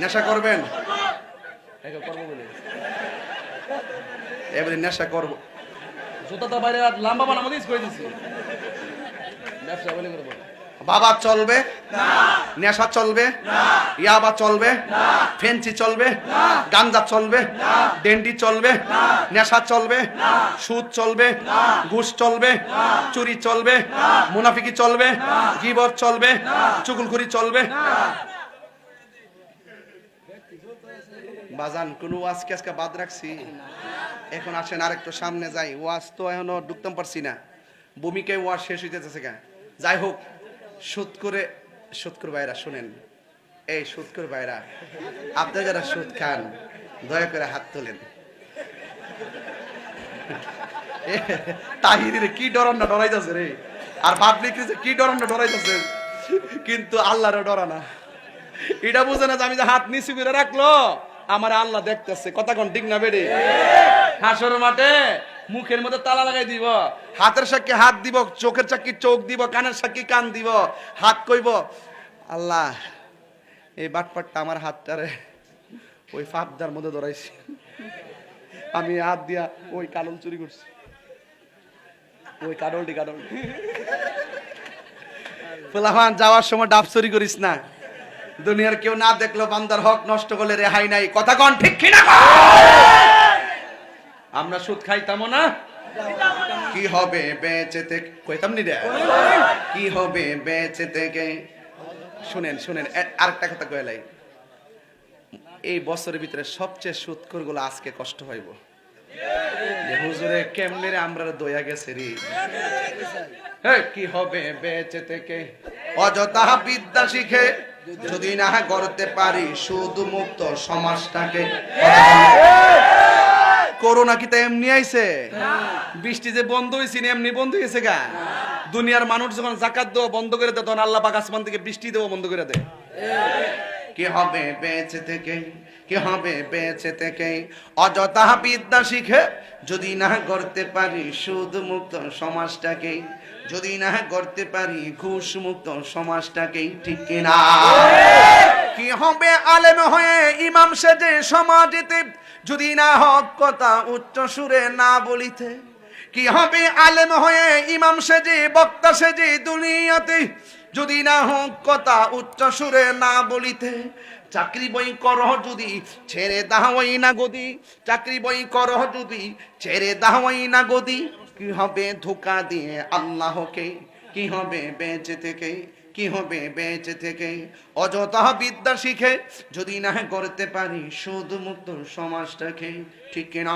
নেশা করবেন? বলে। এবারে নেশা করব। জুতাটা বাইরে লাম্বা বানাবো করে দিছি ব্যবসা বলে করব। বাবা চলবে? নেশা চলবে? ইয়াবা চলবে? ফেন্সি চলবে? গাঞ্জা চলবে? ডেন্ডি চলবে? নেশা চলবে? সুদ চলবে? ঘুষ চলবে? চুরি চলবে? মুনাফিকি চলবে? গিবর চলবে? চুগুলখুরি চলবে? বাজান, কোন ওয়াজ কি আজকে বাদ রাখছি? এখন আসেন, আরেকটু সামনে যাই। ওয়াজ তো এখনও ঢুকতাম পারছি না। ভূমিকায় ওয়াজ শেষ হইতেছে কেন? যাই হোক সুদ করে সুদ করে ভাইরা, শুনেন। এই সুদ করে ভাইরা আপনারা যারা সুদ খান, দয়া করে হাত তোলেন। তাহিরি কি ডরান না ডরাইতেছে রে? আর পাবলিক কি ডরান না ডরাইতেছে? কিন্তু আল্লাহরে ডরা না। এটা বুঝে না যে আমি যে হাত নিচু করে রাখল, আমার আল্লাহ দেখতেছে। কথা কোন ঠিক না বেড়ে? হাসর মাঠে মুখের মধ্যে তালা লাগাই দিব। হাতের সাক্ষী হাত দিব, চোখের সাক্ষী চোখ দিব, কানের সাক্ষী কান দিব। হাত কইব, আল্লাহ, এই বাটপাটটা আমার হাতটারে ওই ফাপদার মধ্যে ধরাইছি। আমি হাত দিয়া ওই কানল চুরি করছি। ওই কাডলটি কাডল ফুলাহান যাওয়ার সময় ডাব চুরি করিস না। দুনিয়ার কেউ না দেখল বান্দার হক নষ্ট করলে রেহাই নাই। কথা কন ঠিক কিনা আমরা সুদ খাইতাম না। কি হবে বেঁচে থেকে কইতাম নি রে? কি হবে বেঁচে থেকে? শুনেন শুনেন আরেকটা কথা কইলাই এই বছরের ভিতরে সবচেয়ে সুৎকরগুলো আজকে কষ্ট হইব হুজুরে কেমনে রে আমরা দয়া গেছে রে? কি হবে বেঁচে থেকে? অযথা বিদ্যা শিখে যদি না করতে পারি শুধু মুক্ত সমাজটাকে করোনা কি তো এমনি আইছে? বৃষ্টি যে বন্ধ হয়েছে এমনি বন্ধ হয়েছে গা? দুনিয়ার মানুষ যখন জাকাত দেওয়া বন্ধ করে দেয়, তখন আল্লাহ পাক আসমান থেকে বৃষ্টি দেওয়া বন্ধ করে দেয়। কি হবে বেঁচে থেকে? কি হবে বেঁচে থেকে? অযথা বিদ্যা শিখে যদি না করতে পারি, সুদ মুক্ত সমাজটাকে যদি না করতে পারি ঘুষ মুক্ত সমাজটাকে ঠিক কিনা? কি হবে আলেম হয়ে ইমাম সেজে সমাজেতে? যদি না হক কথা উচ্চ সুরে না বলিতে, কি হবে আলেম হয়ে ইমাম সেজে, বক্তা সেজে দুনিয়াতে? যদি না হোক কথা উচ্চ সুরে না বলিতে, চাকরি বই করহ যদি ছেড়ে দাওয়াই না গদি চাকরি বই করহ যদি ছেড়ে দাওয়াই না গদি কি হবে ধোকা দিয়ে আল্লাহকে? কি হবে বেঁচে থেকে? কি হবে বেঁচে থেকে? অযথা বিদ্যা শিখে যদি না করতে পারি সুদ মুক্ত সমাজটাকে, ঠিক না